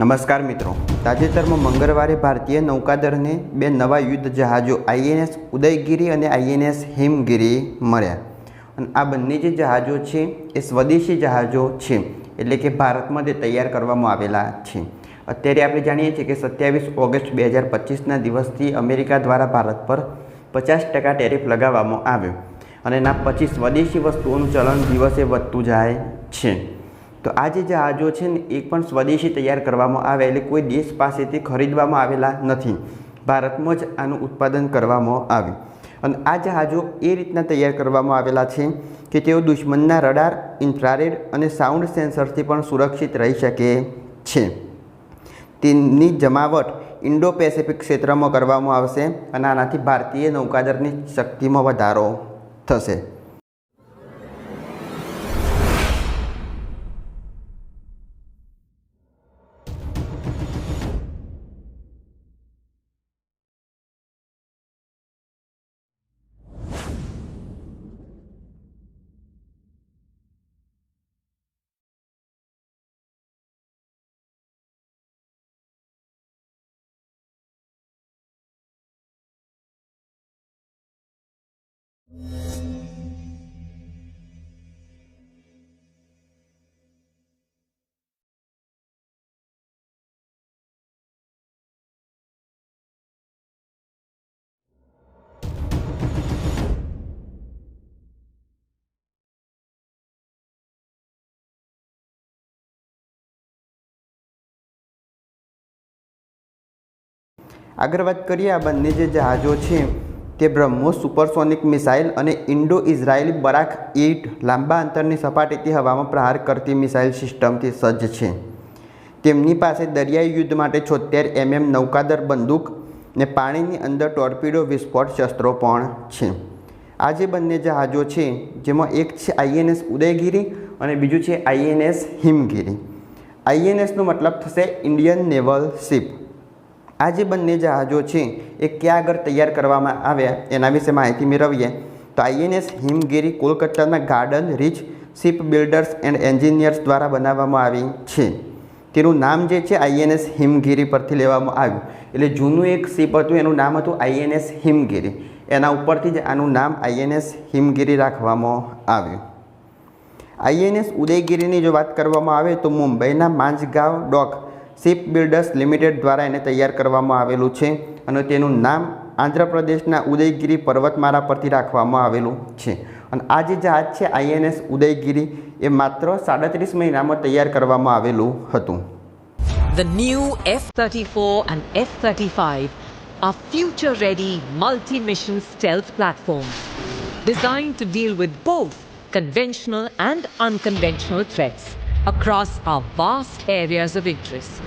નમસ્કાર મિત્રો. તાજેતરમાં મંગળવારે ભારતીય નૌકાદળને બે નવા યુદ્ધ જહાજો આઈએનએસ ઉદયગીરી અને આઈએનએસ હિમગીરી મળ્યા. અને આ બંને જે જહાજો છે એ સ્વદેશી જહાજો છે, એટલે કે ભારતમાં તે તૈયાર કરવામાં આવેલા છે. અત્યારે આપણે જાણીએ છીએ કે સત્યાવીસ ઓગસ્ટ બે હજાર પચીસના દિવસથી અમેરિકા દ્વારા ભારત પર પચાસ ટકા ટેરિફ લગાવવામાં આવ્યો. અને એના પછી સ્વદેશી વસ્તુઓનું ચલણ દિવસે વધતું જાય છે. તો આ જે જહાજો છે ને, એ પણ સ્વદેશી તૈયાર કરવામાં આવે એટલે કોઈ દેશ પાસેથી ખરીદવામાં આવેલા નથી. ભારતમાં જ આનું ઉત્પાદન કરવામાં આવે અને આ જહાજો એ રીતના તૈયાર કરવામાં આવેલા છે કે તેઓ દુશ્મનના રડાર, ઇન્ફ્રારેડ અને સાઉન્ડ સેન્સરથી પણ સુરક્ષિત રહી શકે છે. તેની જમાવટ ઇન્ડો પેસિફિક ક્ષેત્રમાં કરવામાં આવશે અને આનાથી ભારતીય નૌકાદળની શક્તિમાં વધારો થશે. આગળ વાત કરીએ આ બંને જે જહાજો છે, તે બ્રહ્મોસ સુપરસોનિક મિસાઇલ અને ઇન્ડો ઇઝરાયેલી બરાક એટ લાંબા અંતરની સપાટીથી હવામાં પ્રહાર કરતી મિસાઇલ સિસ્ટમથી સજ્જ છે. તેમની પાસે દરિયાઈ યુદ્ધ માટે છોતેર એમએમ નૌકાદર બંદૂક ને પાણીની અંદર ટોર્પિડો વિસ્ફોટ શસ્ત્રો પણ છે. આ જે બંને જહાજો છે, જેમાં એક છે આઈએનએસ ઉદયગીરી અને બીજું છે આઈએનએસ હિમગીરી. આઈએનએસનો મતલબ થશે ઇન્ડિયન નેવલ શિપ. આ જે બંને જહાજો છે, એ ક્યાં આગળ તૈયાર કરવામાં આવ્યા, એના વિશે માહિતી મેળવીએ. તો આઈએનએસ હિમગીરી કોલકાતાના garden reach ship builders and engineers દ્વારા બનાવવામાં આવી છે. તેનું નામ જે છે, આઈએનએસ હિમગીરી પરથી લેવામાં આવ્યું. એટલે જૂનું એક શિપ હતું, એનું નામ હતું આઈએનએસ હિમગીરી. એના ઉપરથી જ આનું નામ આઈએનએસ હિમગીરી રાખવામાં આવ્યું. આઈએનએસ ઉદયગીરીની જો વાત કરવામાં આવે, તો મુંબઈના Mazagon dock ship builders limited દ્વારા એને તૈયાર કરવામાં આવેલું છે અને તેનું નામ આંધ્રપ્રદેશના ઉદયગીરી પર્વતમાળા પરથી રાખવામાં આવેલું છે અને આ જે જહાજ છે આઈએનએસ ઉદયગીરી એ માત્ર સાડત્રીસ મહિનામાં તૈયાર કરવામાં આવેલું હતું The new F 34 and F 35 are future ready multi mission stealth platforms designed to deal with both conventional and unconventional threats across our vast areas of interest.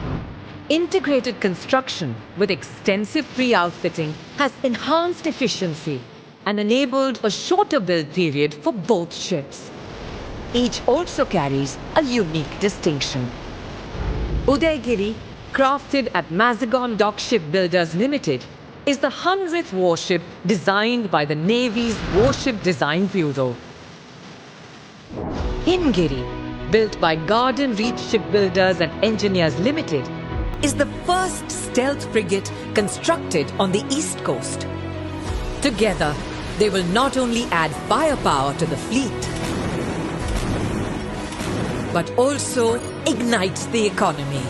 Integrated construction with extensive pre outfitting has enhanced efficiency and enabled a shorter build period for both ships. Each also carries a unique distinction. Udaygiri, crafted at Mazagon Dock Shipbuilders Limited, is the 100th warship designed by the Navy's Warship Design Bureau. Himgiri, built by Garden Reach Shipbuilders and Engineers Limited, is the first stealth frigate constructed on the East Coast. Together, they will not only add firepower to the fleet, but also ignite the economy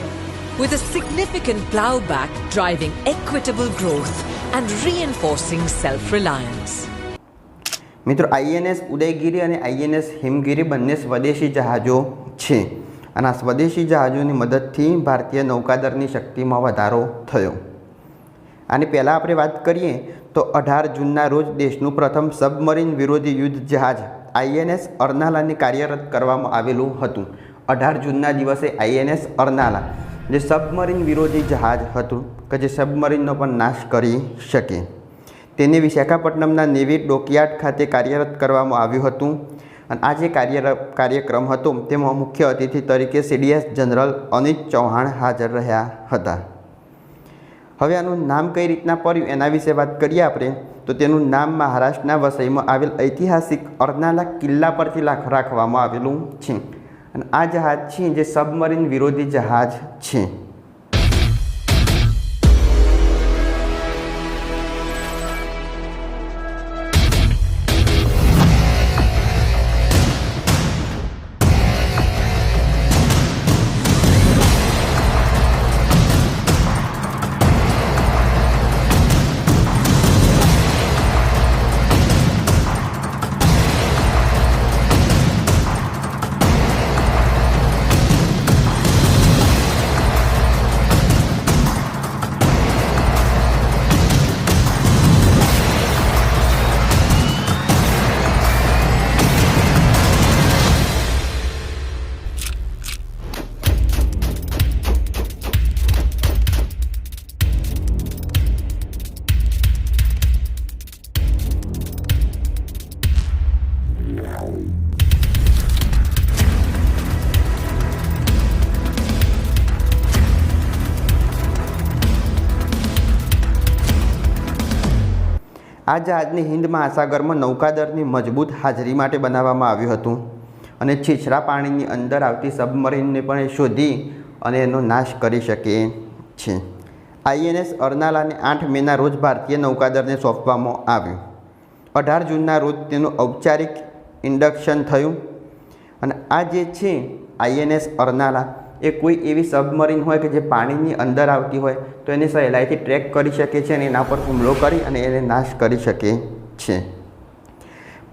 with a significant plowback driving equitable growth and reinforcing self reliance. મિત્રો INS Udaygiri અને INS Himgiri બંને સ્વદેશી જહાજો છે. અને આ સ્વદેશી જહાજોની મદદથી ભારતીય નૌકાદળની શક્તિમાં વધારો થયો. આની પહેલાં આપણે વાત કરીએ તો અઢાર જૂનના રોજ દેશનું પ્રથમ સબમરીન વિરોધી યુદ્ધ જહાજ આઈએનએસ અર્નાલાને કાર્યરત કરવામાં આવેલું હતું. અઢાર જૂનના દિવસે આઈએનએસ અર્નાલા, જે સબમરીન વિરોધી જહાજ હતું, કે જે સબમરીનનો પણ નાશ કરી શકે. તેને વિશાખાપટ્ટનમના નેવી ડોકયાર્ડ ખાતે કાર્યરત કરવામાં આવ્યું હતું. અને આ જે કાર્ય કાર્યક્રમ હતો, તેમાં મુખ્ય અતિથિ તરીકે સીડીએસ જનરલ અનિત ચૌહાણ હાજર રહ્યા હતા. હવે આનું નામ કઈ રીતના પડ્યું એના વિશે વાત કરીએ આપણે. તો તેનું નામ મહારાષ્ટ્રના વસઈમાં આવેલ ઐતિહાસિક અર્નાલા કિલ્લા પરથી રાખવામાં આવેલું છે. અને આ જહાજ છે જે સબમરીન વિરોધી જહાજ છે. આ જહાજને હિન્દ મહાસાગરમાં નૌકાદળની મજબૂત હાજરી માટે બનાવવામાં આવ્યું હતું અને છીછરા પાણીની અંદર આવતી સબમરીનને પણ શોધી અને એનો નાશ કરી શકે છે. આઈએનએસ અરનાલાને આઠ મેના રોજ ભારતીય નૌકાદળને સોંપવામાં આવ્યું. અઢાર જૂનના રોજ તેનું ઔપચારિક ઇન્ડક્શન થયું અને આ જે છે આઈએનએસ અરનાલા એ કોઈ એવી સબમરીન હોય કે જે પાણીની અંદર આવતી હોય, તો એને સહેલાઈથી ટ્રેક કરી શકે છે અને એના પર હુમલો કરી અને એને નાશ કરી શકે છે.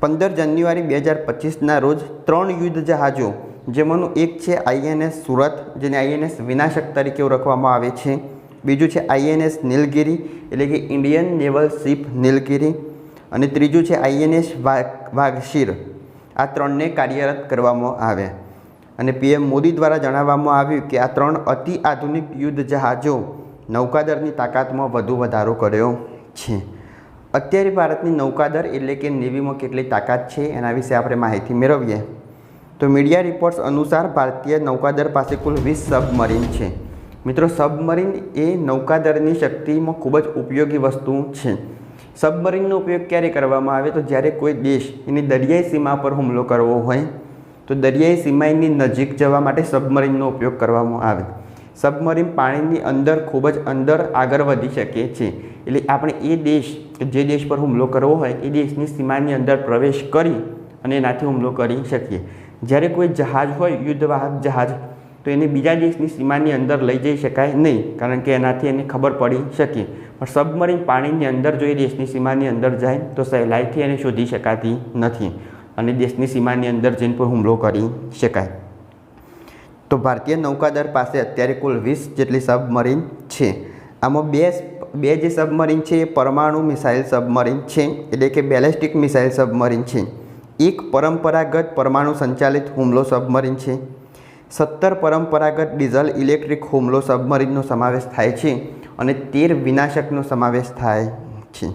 પંદર જાન્યુઆરી બે હજાર પચીસના રોજ ત્રણ યુદ્ધ જહાજો, જેમાંનું એક છે આઈએનએસ સુરત, જેને આઈએનએસ વિનાશક તરીકે ઓળખવામાં આવે છે. બીજું છે આઈએનએસ નીલગિરી, એટલે કે ઇન્ડિયન નેવલ શિપ નીલગિરી. અને ત્રીજું છે આઈએનએસ વાઘ, વાઘશીર. આ ત્રણને કાર્યરત કરવામાં આવ્યા અને પીએમ મોદી દ્વારા જણાવવામાં આવ્યું કે આ ત્રણ અતિ આધુનિક યુદ્ધ જહાજો નૌકાદળની તાકાતમાં વધુ વધારો કર્યો છે. અત્યારે ભારતની નૌકાદળ એટલે કે નેવીમાં કેટલી તાકાત છે એના વિશે આપણે માહિતી મેળવીએ. તો મીડિયા રિપોર્ટ્સ અનુસાર ભારતીય નૌકાદળ પાસે કુલ વીસ સબમરીન છે. મિત્રો, સબમરીન એ નૌકાદળની શક્તિમાં ખૂબ જ ઉપયોગી વસ્તુ છે. સબમરીનનો ઉપયોગ ક્યારે કરવામાં આવે? તો જ્યારે કોઈ દેશ એની દરિયાઈ સીમા પર હુમલો કરવો હોય તો દરિયાઈ સીમાની નજીક જવા માટે સબમરીનનો ઉપયોગ કરવામાં આવે. સબમરીન પાણીની અંદર ખૂબ જ અંદર આગળ વધી શકે છે. એટલે આપણે એ દેશ, જે દેશ પર હુમલો કરવો હોય, એ દેશની સીમાની અંદર પ્રવેશ કરી અને એનાથી હુમલો કરી શકીએ. જ્યારે કોઈ જહાજ હોય, યુદ્ધવાહક જહાજ, તો એને બીજા દેશની સીમાની અંદર લઈ જઈ શકાય નહીં, કારણ કે એનાથી એને ખબર પડી શકે. પણ સબમરીન પાણીની અંદર જો એ દેશની સીમાની અંદર જાય, તો સહેલાઈથી એને શોધી શકાતી નથી. અને દેશની સીમાની અંદર જઈને પણ હુમલો કરી શકાય. તો ભારતીય નૌકાદળ પાસે અત્યારે કુલ વીસ જેટલી સબમરીન છે. આમાં બે બે જે સબમરીન છે એ પરમાણુ મિસાઇલ સબમરીન છે, એટલે કે બેલેસ્ટિક મિસાઇલ સબમરીન છે. એક પરંપરાગત પરમાણુ સંચાલિત હુમલો સબમરીન છે. સત્તર પરંપરાગત ડીઝલ ઇલેક્ટ્રિક હુમલો સબમરીનનો સમાવેશ થાય છે અને તેર વિનાશકનો સમાવેશ થાય છે.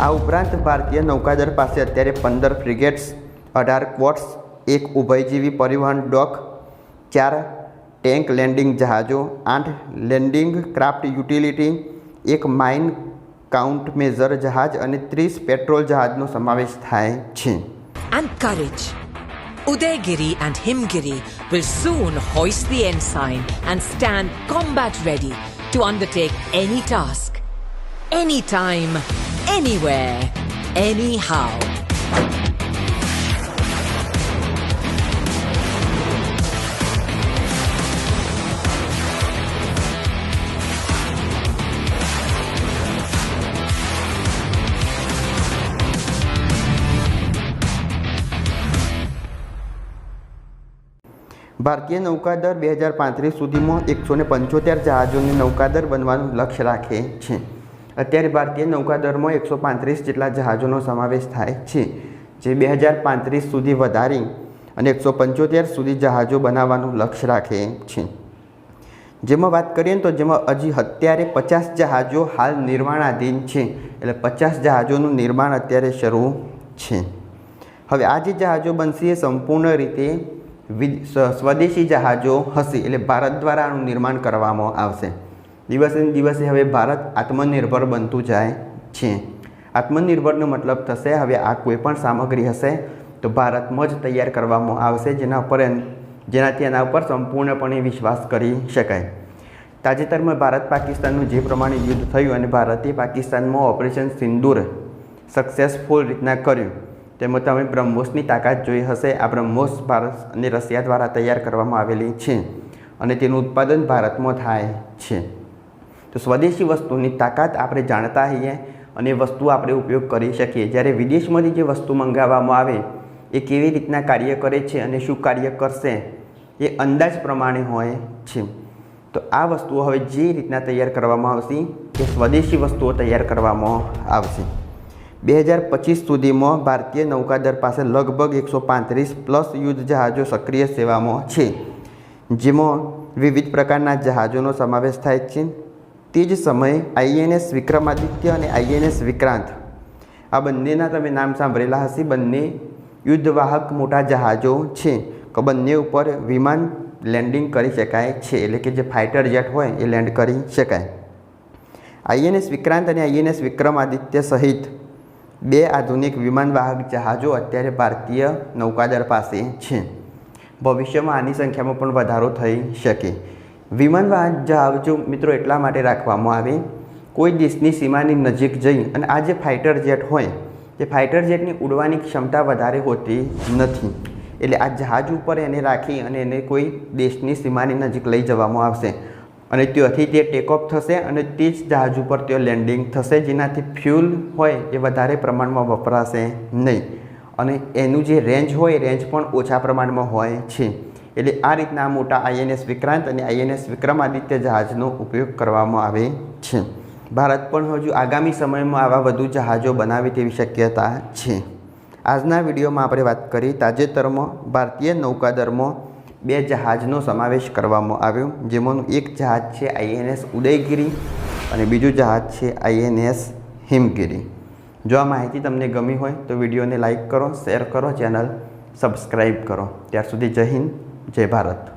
આ ઉપરાંત ભારતીય નૌકાદળ પાસે અત્યારે પંદર ફ્રિગેટ્સ અઢાર ક્વોટ્સ એક ઉભયજીવી પરિવહન ડોક ચાર ટેન્ક લેન્ડિંગ જહાજો આઠ લેન્ડિંગ ક્રાફ્ટ યુટિલિટી એક માઇન કાઉન્ટ મેઝર જહાજ અને ત્રીસ પેટ્રોલ જહાજનો સમાવેશ થાય છે And courage. Udaygiri and Himgiri will soon hoist the ensign and stand combat ready to undertake any task, anytime, anywhere, anyhow. ભારતીય નૌકાદળ બે હજાર પાંત્રીસ સુધીમાં એકસો ને પંચોતેર જહાજોની નૌકાદળ બનવાનું લક્ષ્ય રાખે છે. અત્યારે ભારતીય નૌકાદળમાં એકસો પાંત્રીસ જેટલા જહાજોનો સમાવેશ થાય છે, જે બે હજાર પાંત્રીસ સુધી વધારી અને એકસો પંચોતેર સુધી જહાજો બનાવવાનું લક્ષ્ય રાખે છે. જેમાં વાત કરીએ તો જેમાં હજી અત્યારે પચાસ જહાજો હાલ નિર્માણાધીન છે, એટલે પચાસ જહાજોનું નિર્માણ અત્યારે શરૂ છે. હવે આ જે જહાજો બનશે એ સંપૂર્ણ રીતે સ્વદેશી જહાજો હશે એટલે ભારત દ્વારા આનું નિર્માણ કરવામાં આવશે. દિવસે દિવસે હવે ભારત આત્મનિર્ભર બનતું જાય છે. આત્મનિર્ભરનો મતલબ થશે હવે આ કોઈ પણ સામગ્રી હશે તો ભારતમાં જ તૈયાર કરવામાં આવશે જેના એન- જેનાથી એના ઉપર સંપૂર્ણપણે વિશ્વાસ કરી શકાય. તાજેતરમાં ભારત પાકિસ્તાનનું જે પ્રમાણે યુદ્ધ થયું અને ભારતે પાકિસ્તાનમાં ઓપરેશન સિંદૂર સક્સેસફુલ રીતના કર્યું. તેમાં તમે બ્રહ્મોસની તાકાત જોઈ હશે. આ બ્રહ્મોસ ભારત અને રશિયા દ્વારા તૈયાર કરવામાં આવેલી છે અને તેનું ઉત્પાદન ભારતમાં થાય છે. તો સ્વદેશી વસ્તુની તાકાત આપણે જાણતા હોઈએ અને વસ્તુ આપણે ઉપયોગ કરી શકીએ. જ્યારે વિદેશમાંથી જે વસ્તુ મંગાવવામાં આવે, એ કેવી રીતના કાર્ય કરે છે અને શું કાર્ય કરશે, એ અંદાજ પ્રમાણે હોય છે. તો આ વસ્તુઓ હવે જે રીતના તૈયાર કરવામાં આવશે, એ સ્વદેશી વસ્તુઓ તૈયાર કરવામાં આવશે. બે હજાર પચીસ સુધીમાં ભારતીય નૌકાદળ પાસે લગભગ એકસો પાંત્રીસ પ્લસ યુદ્ધ જહાજો સક્રિય સેવામાં છે, જેમાં વિવિધ પ્રકારના જહાજોનો સમાવેશ થાય છે. તે જ સમયે આઈએનએસ વિક્રમાદિત્ય અને આઈએનએસ વિક્રાંત, આ બંનેના તમે નામ સાંભળેલા હશે, બંને યુદ્ધવાહક મોટા જહાજો છે કે બંને ઉપર વિમાન લેન્ડિંગ કરી શકાય છે, એટલે કે જે ફાઇટર જેટ હોય એ લેન્ડ કરી શકાય. આઈએનએસ વિક્રાંત અને આઈએનએસ વિક્રમાદિત્ય સહિત બે આધુનિક વિમાનવાહક જહાજો અત્યારે ભારતીય નૌકાદળ પાસે છે. ભવિષ્યમાં આની સંખ્યામાં પણ વધારો થઈ શકે. વિમાનવાહક જહાજો મિત્રો એટલા માટે રાખવામાં આવે, કોઈ દેશની સીમાની નજીક જઈ અને આ જે ફાઇટર જેટ હોય, તે ફાઇટર જેટની ઉડવાની ક્ષમતા વધારે હોતી નથી. એટલે આ જહાજ ઉપર એને રાખી અને એને કોઈ દેશની સીમાની નજીક લઈ જવામાં આવશે. અને ત્યાંથી તે ટેકઓફ થશે અને તે જ જહાજ ઉપર તે લેન્ડિંગ થશે, જેનાથી ફ્યુલ હોય એ વધારે પ્રમાણમાં વપરાશે નહીં. અને એનું જે રેન્જ હોય રેન્જ પણ ઓછા પ્રમાણમાં હોય છે. એટલે આ રીતના મોટા આઈએનએસ વિક્રાંત અને આઈએનએસ વિક્રમાદિત્ય જહાજનો ઉપયોગ કરવામાં આવે છે. ભારત પણ હજુ આગામી સમયમાં આવા વધુ જહાજો બનાવે તેવી શક્યતા છે. આજના વિડીયોમાં આપણે વાત કરી તાજેતરમાં ભારતીય નૌકાદળમાં બે જહાજનો સમાવેશ કરવામાં આવ્યો જેમાંનું એક જહાજ છે આઈએનએસ ઉદયગીરી અને બીજું જહાજ છે આઈએનએસ હિમગીરી. જો આ માહિતી તમને ગમી હોય તો વિડીયોને લાઇક કરો, શેર કરો, ચેનલ સબસ્ક્રાઈબ કરો. ત્યાર સુધી જય હિન્દ, જય ભારત.